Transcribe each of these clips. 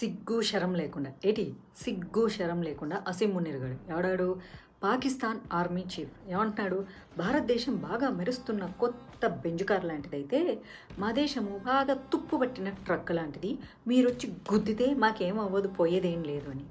సిగ్గు శరం లేకుండా. ఏటి? సిగ్గు శరం లేకుండా అసీం మునిరుగాడు ఎవడాడు? Pakistan army chief. ఏమంటున్నాడు? భారతదేశం బాగా మెరుస్తున్న కొత్త బెంజుకార్ లాంటిదైతే మా దేశము బాగా తుప్పు పట్టిన ట్రక్ లాంటిది. మీరొచ్చి గుద్దితే మాకేం అవ్వదు పోయేదేం లేదు అని.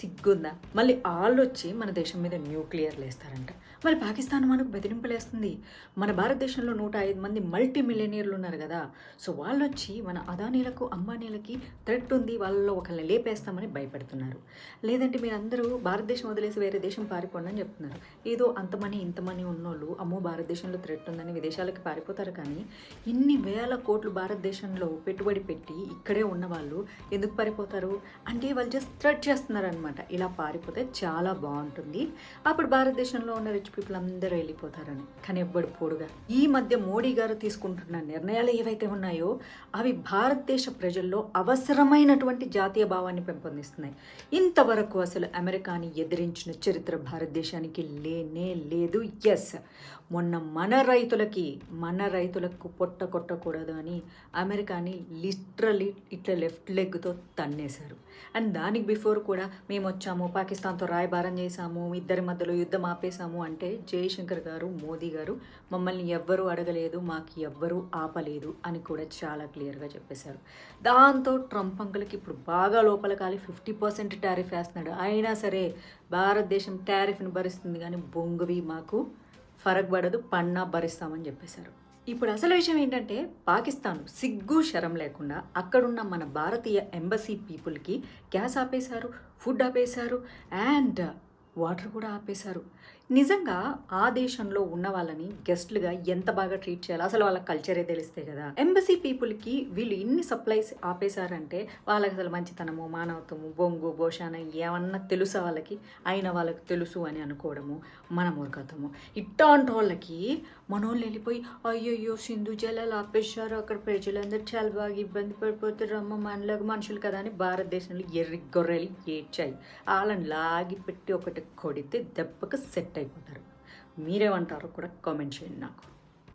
సిగ్గుందా? మళ్ళీ వాళ్ళు వచ్చి మన దేశం మీద న్యూక్లియర్లు వేస్తారంట మరి పాకిస్తాన్ మనకు బెదిరింపులేస్తుంది. మన భారతదేశంలో నూట ఐదు మంది మల్టీ మిలియనీర్లు ఉన్నారు కదా. సో వాళ్ళు వచ్చి మన అదానీలకు అంబానీలకి థ్రెట్ ఉంది. వాళ్ళలో ఒకళ్ళని లేపేస్తామని భయపడుతున్నారు. లేదంటే మీరందరూ భారతదేశం వదిలేసి వేరే దేశం పారిపోండి అని చెప్తున్నారు. ఏదో అంతమని ఇంతమని ఉన్నోళ్ళు అమ్మో భారతదేశంలో థ్రెట్ ఉందని విదేశాలకి పారిపోతారు కానీ ఇన్ని వేల కోట్లు భారతదేశంలో పెట్టుబడి పెట్టి ఇక్కడే ఉన్న వాళ్ళు ఎందుకు పారిపోతారు? అంటే వాళ్ళు జస్ట్ థ్రెట్ చేస్తున్నారు అనమాట ఇలా పారిపోతే చాలా బాగుంటుంది. అప్పుడు భారతదేశంలో ఉన్న రిచ్ పీపుల్ అందరూ వెళ్ళిపోతారని. కానీ ఎవ్వడు పోడుగా. ఈ మధ్య మోడీ గారు తీసుకుంటున్న నిర్ణయాలు ఏవైతే ఉన్నాయో అవి భారతదేశ ప్రజల్లో అవసరమైనటువంటి జాతీయ భావాన్ని పెంపొందిస్తున్నాయి. ఇంతవరకు అసలు అమెరికాని ఎదిరించిన చరిత్ర భారతదేశానికి లేనే లేదు. ఎస్ మొన్న మన రైతులకి మన రైతులకు పొట్ట కొట్టకూడదు అని అమెరికాని లిటరలీ ఇట్లా లెఫ్ట్ లెగ్తో తన్నేశారు. అండ్ దానికి బిఫోర్ కూడా మేము వచ్చాము పాకిస్తాన్తో రాయబారం చేశాము ఇద్దరి మధ్యలో యుద్ధం ఆపేశాము అంటే అంటే జయశంకర్ గారు మోదీ గారు మమ్మల్ని ఎవ్వరూ అడగలేదు మాకు ఎవ్వరూ ఆపలేదు అని కూడా చాలా క్లియర్గా చెప్పేశారు. దాంతో ట్రంప్ అంకులకి ఇప్పుడు బాగా లోపల కాలి ఫిఫ్టీ పర్సెంట్ టారిఫ్ వేస్తున్నాడు. అయినా సరే భారతదేశం టారిఫ్ని భరిస్తుంది కానీ బొంగువి మాకు ఫరక్ పడదు పన్నా భరిస్తామని చెప్పేశారు. ఇప్పుడు అసలు విషయం ఏంటంటే పాకిస్తాన్ సిగ్గు శరం లేకుండా అక్కడున్న మన భారతీయ ఎంబసీ పీపుల్కి గ్యాస్ ఆపేశారు ఫుడ్ ఆపేశారు అండ్ వాటర్ కూడా ఆపేశారు. నిజంగా ఆ దేశంలో ఉన్న వాళ్ళని గెస్ట్లుగా ఎంత బాగా ట్రీట్ చేయాలి అసలు వాళ్ళ కల్చరే తెలిస్తే కదా. ఎంబసీ పీపుల్కి వీళ్ళు ఇన్ని సప్లైస్ ఆపేశారంటే వాళ్ళకి అసలు మంచితనము మానవత్వము బొంగు భోషాన ఏమన్నా తెలుసా వాళ్ళకి? అయిన వాళ్ళకి తెలుసు అని అనుకోవడము మన మూర్ఖత్వము. ఇట్టాంటి వాళ్ళకి మనోళ్ళు వెళ్ళిపోయి అయ్యయ్యో సింధు జలాలు ఆపేశారు అక్కడ ప్రజలందరూ చాలా బాగా ఇబ్బంది పడిపోతారు అమ్మ మనలాగా మనుషులు కదా అని భారతదేశంలో ఎర్రి గొర్రెలు ఏడ్చాయి. వాళ్ళని లాగి పెట్టి ఒకటి కొడితే దెబ్బకు సెట్ అయిపోతారు. మీరేమంటారో కూడా కామెంట్ చేయండి నాకు.